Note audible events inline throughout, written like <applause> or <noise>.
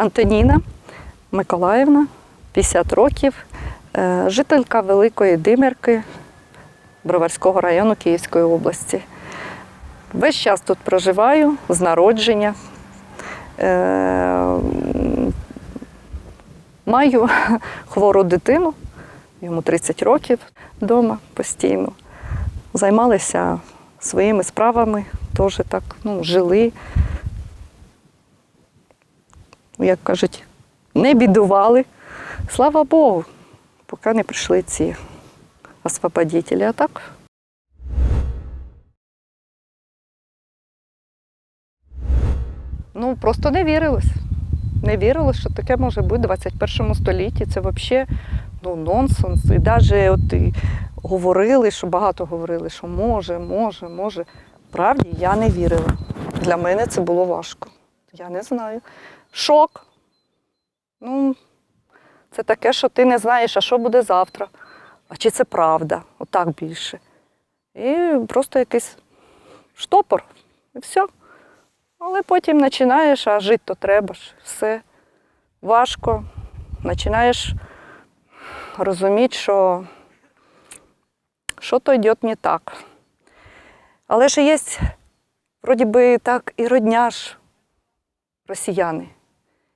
Антоніна Миколаївна, 50 років, е, жителька Великої Димирки Броварського району Київської області. Весь час тут проживаю з народження. Е, Маю <laughs> хвору дитину, йому 30 років вдома постійно. Займалися своїми справами, теж так ну, жили. Як кажуть, не бідували. Слава Богу, поки не прийшли ці освободителі. А так Ну, просто не вірилось. Не вірилось, що таке може бути в 21 столітті. Це взагалі ну, нонсенс. І навіть от і говорили, що багато говорили, що може, може, може. Правді я не вірила. Для мене це було важко. Я не знаю. Шок. Ну, це таке, що ти не знаєш, а що буде завтра, а чи це правда, отак більше. І просто якийсь штопор, і все. Але потім починаєш, а жити то треба ж. Все важко. Починаєш розуміти, що що то йде не так. Але ж є, вроді би, так, і родня ж росіяни,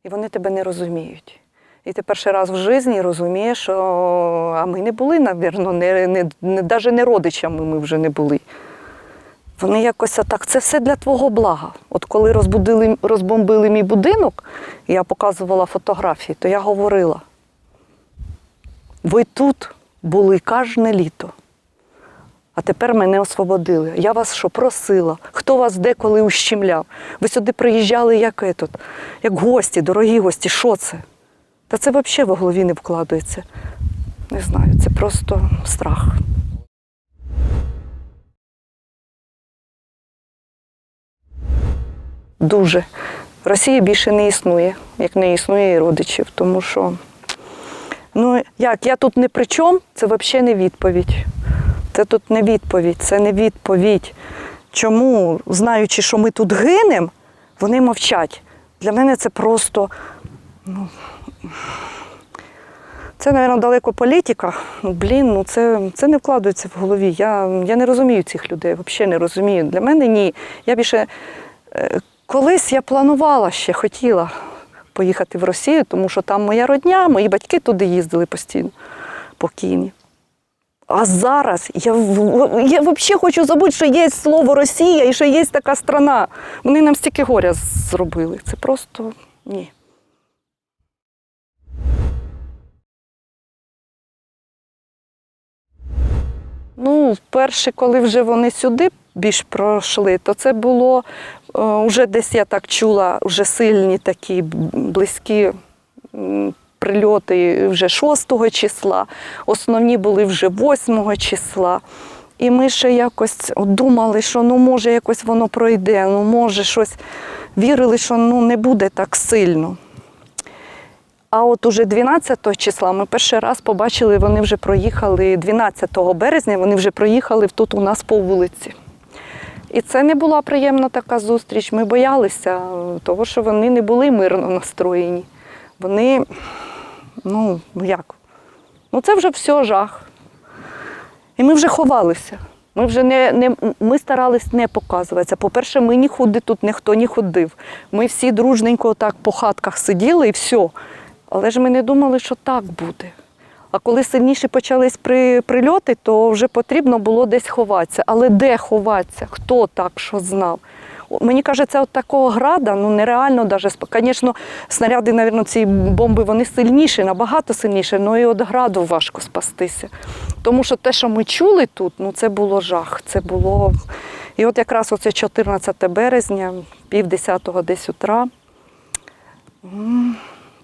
і вони тебе не розуміють. І ти перший раз в житті розумієш, що а ми не були, навірно, не, не, не, навіть не родичами ми вже не були. Вони якось так, це все для твого блага. От коли розбудили, розбомбили мій будинок, я показувала фотографії, то я говорила: ви тут були кожне літо, а тепер мене освободили. Я вас що просила? Хто вас деколи ущемляв? Ви сюди приїжджали як етот, як гості, дорогі гості. Що це? Та це взагалі в голові не вкладається. Не знаю, це просто страх. Дуже. В Росії більше не існує, як не існує і родичів, тому що, ну як, я тут не при чому, це взагалі не відповідь. Це тут не відповідь, це не відповідь. Чому, знаючи, що ми тут гинемо, вони мовчать. Для мене це просто, ну, це, мабуть, далеко політика. Ну, блін, ну це, це не вкладається в голові. Я, я не розумію цих людей, взагалі не розумію. Для мене ні. Я більше е, колись я планувала ще, хотіла поїхати в Росію, тому що там моя родня, мої батьки туди їздили постійно, покійні. А зараз я, я взагалі хочу забути, що є слово Росія і що є така страна. Вони нам стільки горя зробили. Це просто ні. Ну, вперше, коли вже вони сюди більш пройшли, то це було е, вже десь я так чула, вже сильні такі близькі прильоти вже 6 числа, основні були вже 8 числа. І ми ще якось думали, що ну може якось воно пройде, ну може щось вірили, що ну не буде так сильно. А от уже 12 числа ми перший раз побачили, вони вже проїхали 12 березня, вони вже проїхали тут у нас по вулиці. І це не була приємна така зустріч. Ми боялися, того, що вони не були мирно настроєні. Вони, ну як? Ну це вже все жах. І ми вже ховалися. Ми вже не, не ми старались не показуватися. По-перше, ми нікуди тут ніхто не ходив. Ми всі дружненько так по хатках сиділи і все. Але ж ми не думали, що так буде. А коли сильніші почались при, прильоти, то вже потрібно було десь ховатися. Але де ховатися? Хто так що знав? Мені кажеться, от такого града ну нереально навіть. Звісно, снаряди, мабуть, ці бомби вони сильніші, набагато сильніші, але і від граду важко спастися. Тому що те, що ми чули тут, ну це було жах. Це було. І от якраз оце 14 березня, пів десятого десь утра.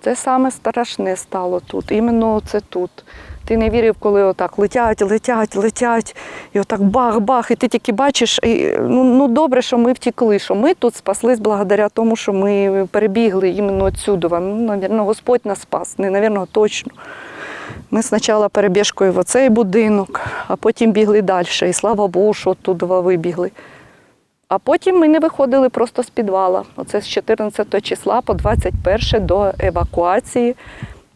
Це саме страшне стало тут. Іменно це тут. Ти не вірив, коли отак летять, летять, летять, і отак бах-бах, і ти тільки бачиш, і, ну, ну добре, що ми втекли, що ми тут спаслись благодаря тому, що ми перебігли іменно отсюди. Ну, навірно, Господь нас спас, не навірно, точно. Ми спочатку перебіжкою в оцей будинок, а потім бігли далі. І слава Богу, що туди вибігли. А потім ми не виходили просто з підвала. Оце з 14 числа по 21 до евакуації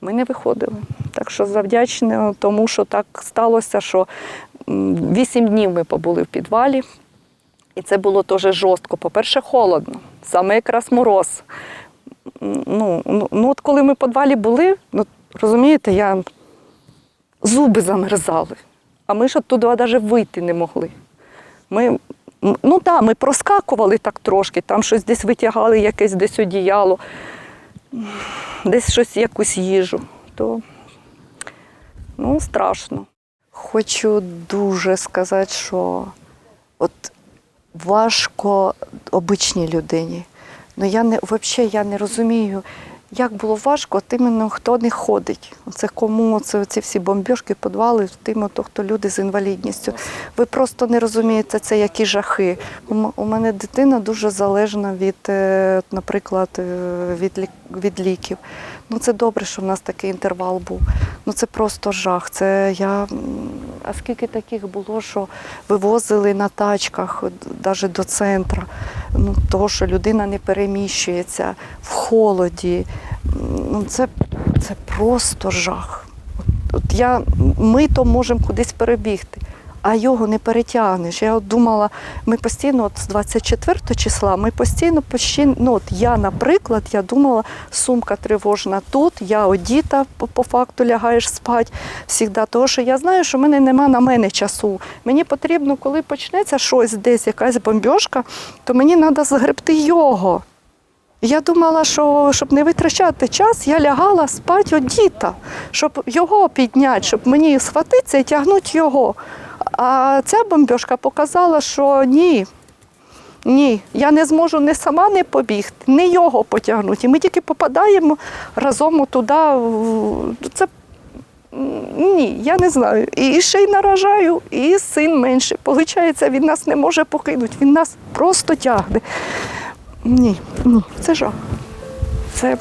ми не виходили. Так що завдячна тому, що так сталося, що 8 днів ми побули в підвалі. І це було теж жорстко. По-перше, холодно, саме якраз мороз. Ну, ну, ну от коли ми в підвалі були, ну, розумієте, я зуби замерзали. А ми ж оттуда навіть вийти не могли. Ми, ну так, ми проскакували так трошки, там щось десь витягали, якесь десь одіяло, десь щось, якусь їжу. То ну, страшно. Хочу дуже сказати, що от важко обичній людині. Ну я не взагалі я не розумію, як було важко, от іменно хто не ходить. Це кому це ці всі бомбіжки, підвали, тим, то, хто люди з інвалідністю. Ви просто не розумієте, це які жахи. У мене дитина дуже залежна від, е, наприклад, е, від, від ліків. Ну це добре, що в нас такий інтервал був. Ну це просто жах. Це я. А скільки таких було, що вивозили на тачках навіть до центру, ну, того, що людина не переміщується в холоді. Ну, це, це просто жах. От, от я, ми то можемо кудись перебігти, а його не перетягнеш. Я от думала, ми постійно, от з 24 числа, ми постійно, постійно, ну от я, наприклад, я думала, сумка тривожна тут, я одіта, по, по факту лягаєш спати завжди, тому що я знаю, що в мене нема на мене часу. Мені потрібно, коли почнеться щось десь, якась бомбьошка, то мені треба згребти його. Я думала, що щоб не витрачати час, я лягала спати одіта, щоб його підняти, щоб мені схватитися і тягнути його. А ця бомбьошка показала, що ні. Ні, я не зможу не сама не побігти, не його потягнути. І ми тільки попадаємо разом туди. Це ні, я не знаю. І ще й наражаю, і син менше. Получається, він нас не може покинути, він нас просто тягне. Ні, ні, це жах. Це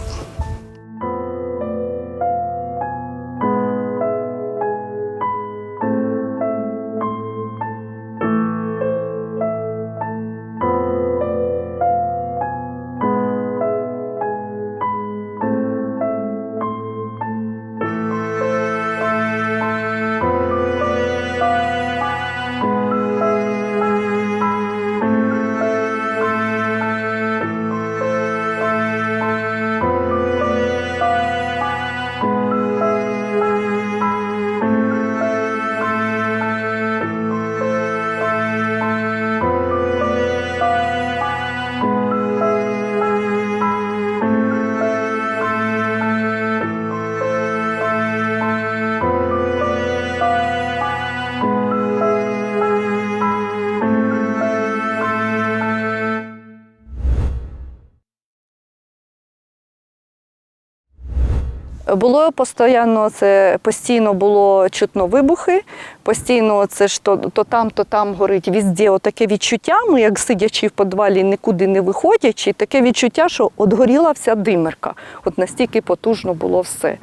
Було постійно, це постійно було чутно вибухи, постійно це ж то, там, то там горить візде. Отаке відчуття, ну як сидячи в підвалі, нікуди не виходячи, таке відчуття, що от горіла вся димерка. От настільки потужно було все,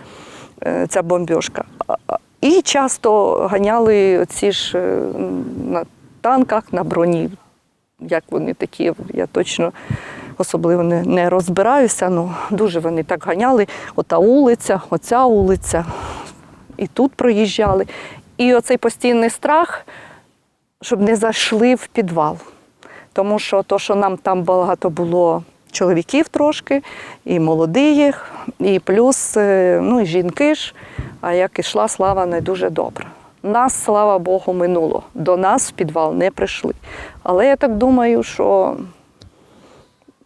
е, ця бомбьошка. І часто ганяли ці ж е, на танках, на броні. Як вони такі, я точно особливо не, не розбираюся. Ну, дуже вони так ганяли. Ота вулиця, оця вулиця, і тут проїжджали. І оцей постійний страх, щоб не зайшли в підвал. Тому що то, що нам там багато було чоловіків трошки, і молодих, і плюс е, ну, і жінки ж, а як ішла слава не дуже добре. Нас, слава Богу, минуло. До нас в підвал не прийшли. Але я так думаю, що,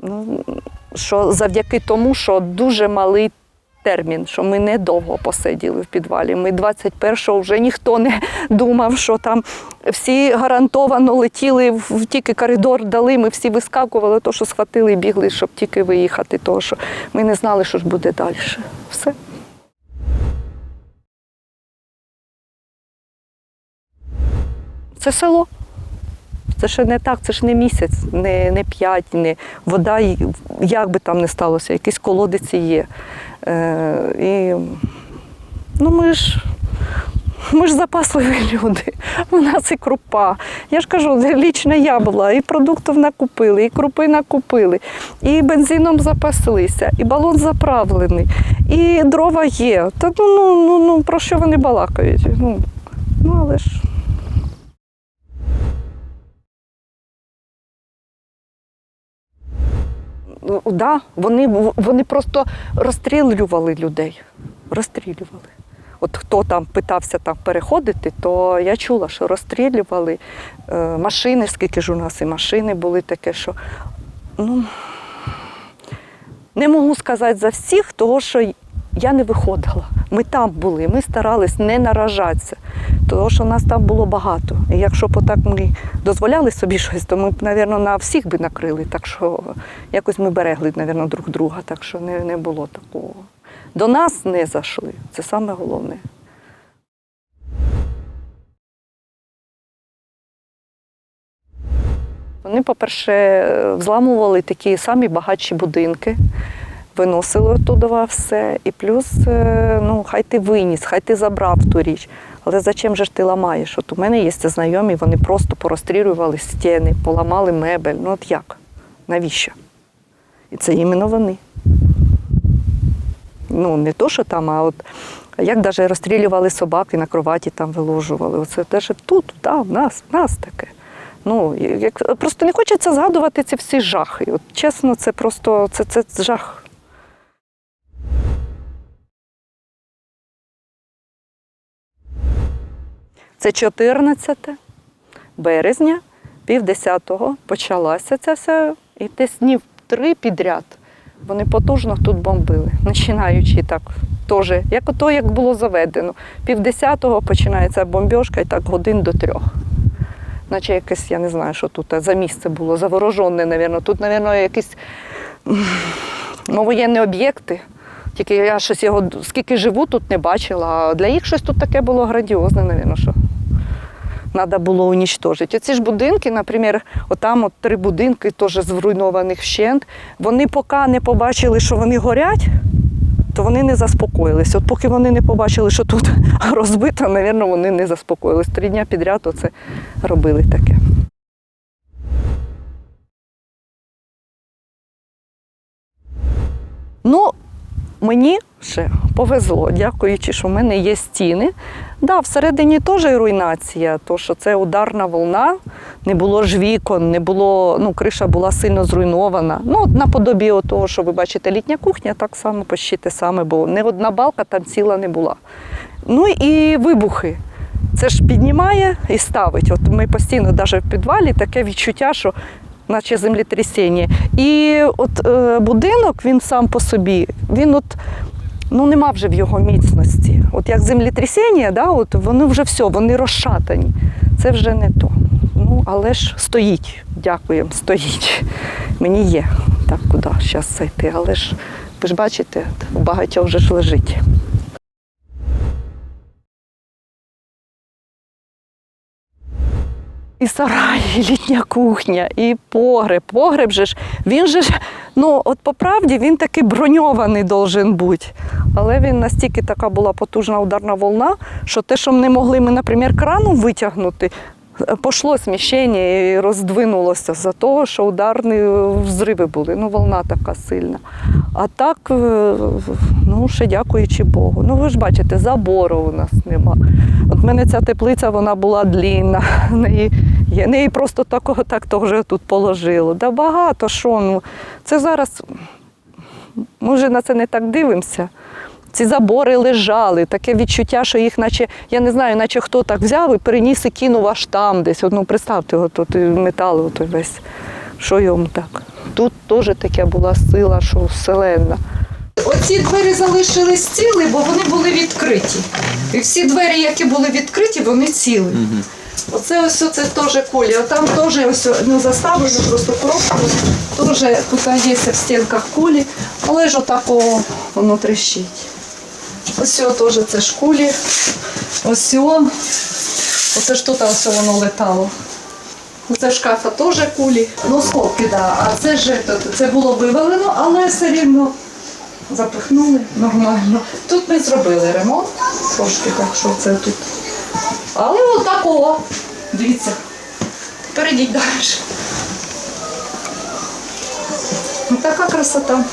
ну, що завдяки тому, що дуже малий термін, що ми недовго посиділи в підвалі. Ми 21-го вже ніхто не думав, що там всі гарантовано летіли, в тільки коридор дали, ми всі вискакували, то що схватили і бігли, щоб тільки виїхати, тому що ми не знали, що ж буде далі. Все. Це село. Це ще не так, це ж не місяць, не, не п'ять, не вода, як би там не сталося, якісь колодиці є. Е, і, ну ми ж Ми ж запасливі <laughs> люди. У нас і крупа. Я ж кажу, лічно я була, і продуктів накупили, і крупи накупили, і бензином запаслися, і балон заправлений, і дрова є. Та ну, ну, ну, ну про що вони балакають? Ну, ну але ж. Да, вони, вони просто розстрілювали людей. Розстрілювали. От хто там питався там переходити, то я чула, що розстрілювали е, машини, скільки ж у нас і машини були таке, що ну, не можу сказати за всіх, того що я не виходила. Ми там були, ми старались не наражатися, тому що нас там було багато. І якщо б отак ми дозволяли собі щось, то ми б, мабуть, на всіх би накрили. Так що якось ми берегли, мабуть, друг друга, так що не, не було такого. До нас не зайшли. Це саме головне. Вони, по-перше, взламували такі самі багатші будинки, виносили оттуда все. І плюс, е, ну, хай ти виніс, хай ти забрав ту річ. Але зачем же ж ти ламаєш? От у мене є знайомі, вони просто порозстрілювали стіни, поламали мебель. Ну от як? Навіщо? І це іменно вони. Ну, не то, що там, а от як навіть розстрілювали собаки на кроваті, там виложували. Оце теж тут, да, в нас, в нас таке. Ну, як, просто не хочеться згадувати ці всі жахи. От, чесно, це просто це, це жах. Це 14 березня, півдесятого почалася ця вся, і десь днів три підряд. Вони потужно тут бомбили, починаючи так, теж, як ото, як було заведено. Півдесятого починається бомбьошка і так годин до трьох. Наче якесь, я не знаю, що тут за місце було, заворожене, мабуть. Тут, мабуть, якісь ну, воєнні об'єкти. Тільки я щось його скільки живу, тут не бачила. А для їх щось тут таке було грандіозне, мабуть, що треба було унічтожити. Оці ж будинки, наприклад, отам от три будинки, теж зруйнованих вщент. Вони поки не побачили, що вони горять, то вони не заспокоїлись. От поки вони не побачили, що тут <laughs> розбито, мабуть, вони не заспокоїлись. Три дні підряд оце робили таке. Мені ще повезло, дякуючи, що в мене є стіни. Да, всередині теж руйнація, то що це ударна волна, не було ж вікон, не було, ну, криша була сильно зруйнована. Ну, наподобі того, що ви бачите, літня кухня, так само почти те саме, бо не одна балка там ціла не була. Ну і вибухи. Це ж піднімає і ставить. От ми постійно, навіть в підвалі, таке відчуття, що наче землетрясіння. І от е, будинок він сам по собі, він от ну нема вже в його міцності. От як землетрясіння, да, от вони вже все, вони розшатані. Це вже не то. Ну, але ж стоїть, дякуємо, стоїть. Мені є так, куди зараз зайти. Але ж ви ж бачите, багатьох вже ж лежить. І сарай, і літня кухня, і погреб. Погреб же ж, він же ж, ну от по правді він такий броньований должен бути. Але він настільки така була потужна ударна волна, що те, що не могли ми, наприклад, краном витягнути, пошло сміщення і роздвинулося за того, що ударні взриви були. Ну, волна така сильна. А так, е, ну, ще дякуючи Богу. Ну, ви ж бачите, забору у нас нема. От в мене ця теплиця вона була длінна. <laughs> Неї, просто такого так теж тут положило. Да багато що. Ну, це зараз ми вже на це не так дивимося. Ці забори лежали, таке відчуття, що їх, наче, я не знаю, наче хто так взяв і переніс і кинув аж там десь. От, ну, представте, от, от, метал от, весь. Що йому так? Тут теж така була сила, що вселенна. Оці двері залишились цілі, бо вони були відкриті. І всі двері, які були відкриті, вони цілі. Оце ось це теж кулі. Там теж ось ну, заставлено просто коробку. Теж тут є в стінках кулі, але ж отако воно тріщить. Ось теж це ж кулі. Ось. Оце ж тут ось воно летало. Оце шкафа теж кулі. Ну, скобки, да. А це ж це, це було вивалено, але все рівно запихнули нормально. Тут ми зробили ремонт, трошки так, що це тут Але отакого. Дивіться. Перейдіть далі. Така красота.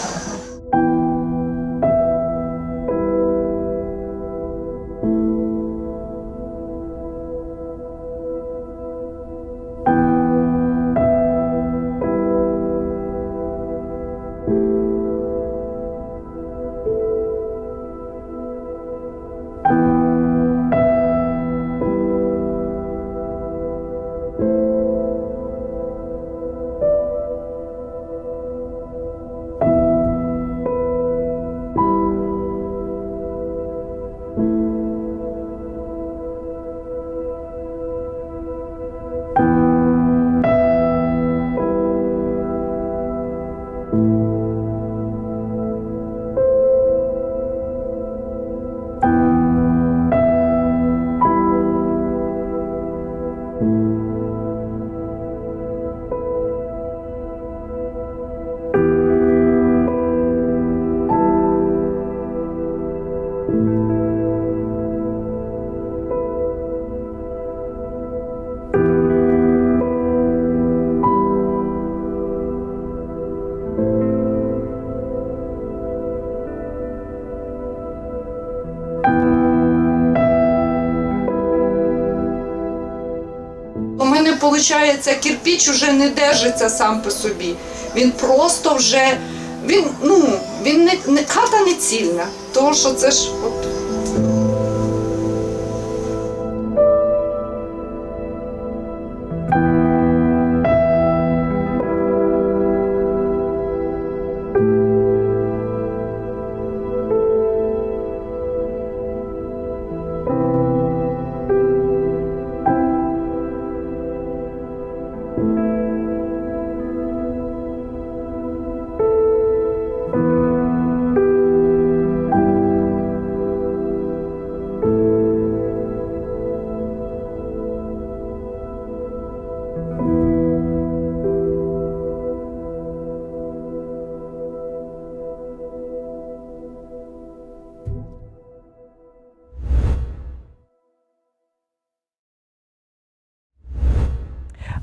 Виходить, кирпіч уже не держиться сам по собі. Він просто вже він, ну, він не, не хата не цільна. Тому що це ж от.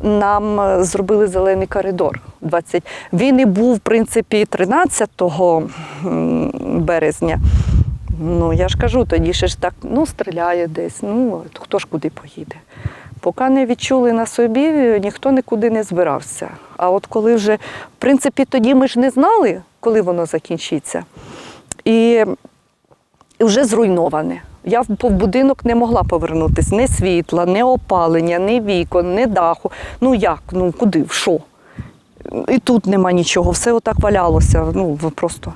Нам е, зробили зелений коридор. 20. Він і був, в принципі, 13 березня. Ну, я ж кажу, тоді ще ж так ну, стріляє десь, ну, хто ж куди поїде. Поки не відчули на собі, ніхто нікуди не збирався. А от коли вже, в принципі, тоді ми ж не знали, коли воно закінчиться. І і вже зруйноване. Я в будинок не могла повернутися. Ні світла, ні опалення, ні вікон, ні даху. Ну як? Ну куди? В що? І тут нема нічого, все отак валялося. Ну просто.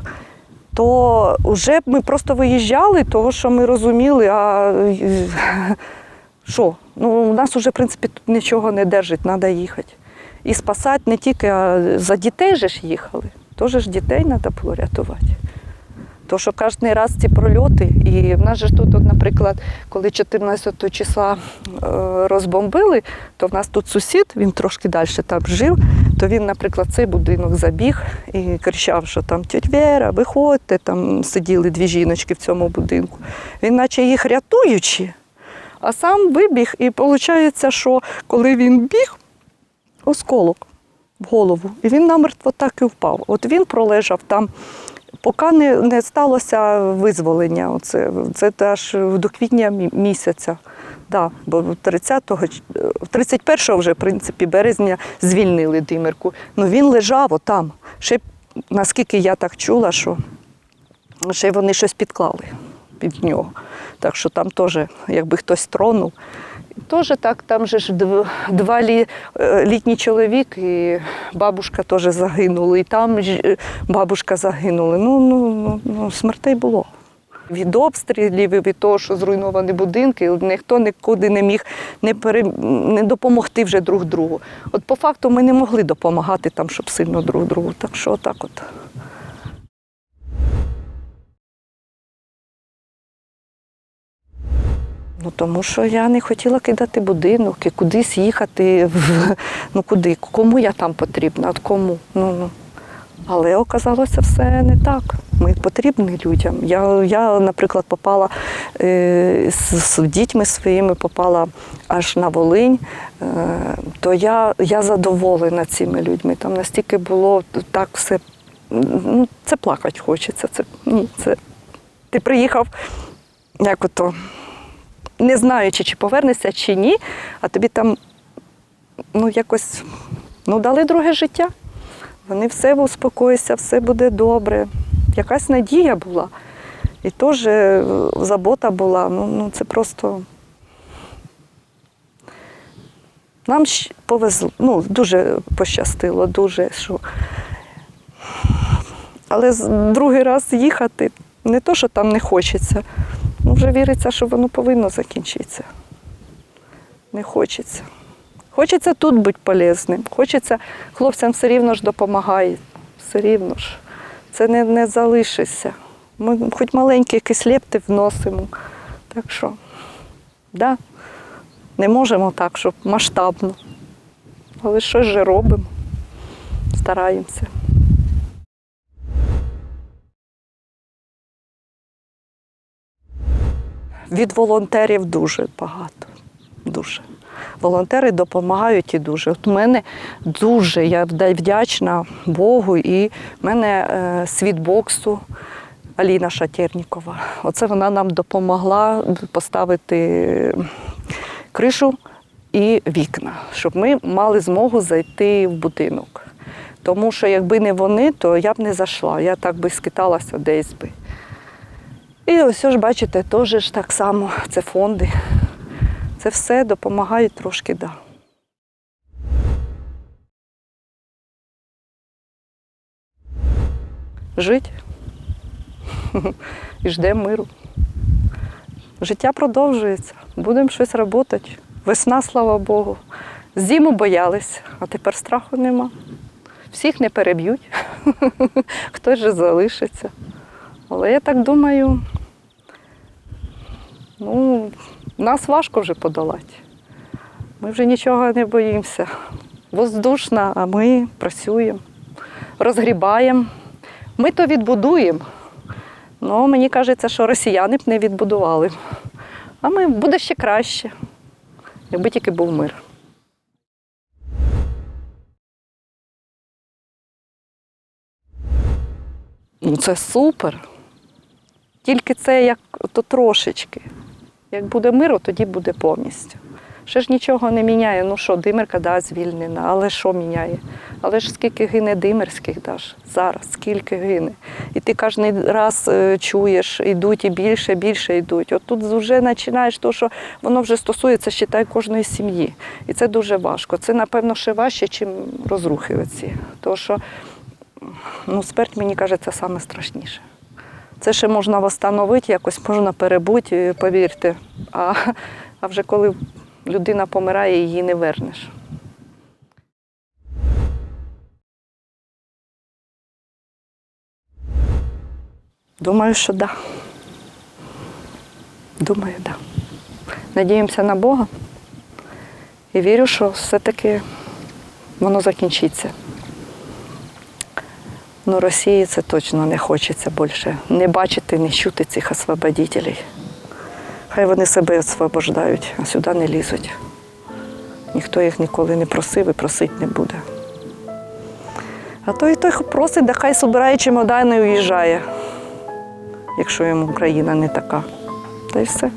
То вже ми просто виїжджали, того що ми розуміли, а <laughs> що? Ну, у нас вже, в принципі, тут нічого не держить, треба їхати. І спасати не тільки, а за дітей же ж їхали. Теж дітей треба було рятувати. То, що кожен раз ці прольоти, і в нас же тут, от, наприклад, коли 14 числа е, розбомбили, то в нас тут сусід, він трошки далі там жив, то він, наприклад, цей будинок забіг і кричав, що там тьоть Вера, виходьте, там сиділи дві жіночки в цьому будинку. Він, наче їх рятуючи, а сам вибіг, і виходить, що коли він біг, осколок в голову, і він намертво так і впав. От він пролежав там поки не, не сталося визволення. Оце, це аж до квітня місяця. Да, бо 30-го, е, 31-го вже, в принципі, березня звільнили Димирку. Ну він лежав отам. Ще, наскільки я так чула, що ще вони щось підклали під нього. Так що там теж, якби хтось тронув. Теж так, там же ж два лі, е, літній чоловік і бабушка теж загинули, і там е, бабушка загинула. Ну, ну, ну, ну, смертей було. Від обстрілів, від того, що зруйновані будинки, ніхто нікуди не міг не, пере, не допомогти вже друг другу. От по факту ми не могли допомагати там, щоб сильно друг другу. Так що отак от. Ну тому що я не хотіла кидати будинок і кудись їхати. В... Ну куди? Кому я там потрібна? От кому? Ну, ну. Але оказалося все не так. Ми потрібні людям. Я, я наприклад, попала е, з, з дітьми своїми, попала аж на Волинь, е, то я, я задоволена цими людьми. Там настільки було так все. Ну, це плакати хочеться. Це, ні, це, ти приїхав, як ото, не знаючи, чи повернешся, чи ні, а тобі там ну, якось ну, дали друге життя. Вони все успокоїться, все буде добре. Якась надія була. І теж е, забота була. Ну, ну це просто. Нам повезло, ну, дуже пощастило, дуже. Що... Але другий раз їхати не то, що там не хочеться, ну вже віриться, що воно повинно закінчитися. Не хочеться. Хочеться тут бути полезним. Хочеться, хлопцям все рівно ж допомагає. Все рівно ж. Це не, не залишиться. Ми хоч маленькі якісь лепти вносимо. Так що, да, не можемо так, щоб масштабно. Але щось же робимо, стараємося. Від волонтерів дуже багато. Дуже. Волонтери допомагають і дуже. От мене дуже я вдячна Богу, і в мене е, світ боксу Аліна Шатєрнікова. Оце вона нам допомогла поставити кришу і вікна, щоб ми мали змогу зайти в будинок. Тому що якби не вони, то я б не зайшла. Я так би скиталася десь би. І ось ж бачите, теж ж так само, це фонди. Це все допомагає трошки, да. Жить <laughs> і ждемо миру. Життя продовжується, будемо щось робити. Весна, слава Богу. Зиму боялись, а тепер страху нема. Всіх не переб'ють, <laughs> хтось же залишиться. Але я так думаю, ну, нас важко вже подолати. Ми вже нічого не боїмося. Воздушна, а ми працюємо, розгрібаємо. Ми то відбудуємо. Ну, мені кажеться, що росіяни б не відбудували. А ми буде ще краще, якби тільки був мир. Ну, це супер. Тільки це як то трошечки. Як буде мир, тоді буде повністю. Ще ж нічого не міняє. Ну що, димерка да, звільнена, але що міняє? Але ж скільки гине димерських даш зараз, скільки гине. І ти кожен раз е, чуєш, йдуть і більше, більше йдуть. От тут вже починаєш то, що воно вже стосується, считай, кожної сім'ї. І це дуже важко. Це, напевно, ще важче, ніж розрухи оці. Тому що ну, смерть, мені кажеться, саме страшніше. Це ще можна встановити, якось можна перебути, повірте. А, а вже коли людина помирає, її не вернеш. Думаю, що так. Да. Думаю, так. Да. Надіємося на Бога і вірю, що все-таки воно закінчиться. Ну, Росії це точно не хочеться більше. Не бачити, не чути цих освободителей. Хай вони себе освобождають, а сюди не лізуть. Ніхто їх ніколи не просив і просить не буде. А той, той просить, да хай збирає чемодани і уїжджає, якщо йому Україна не така. Та й все.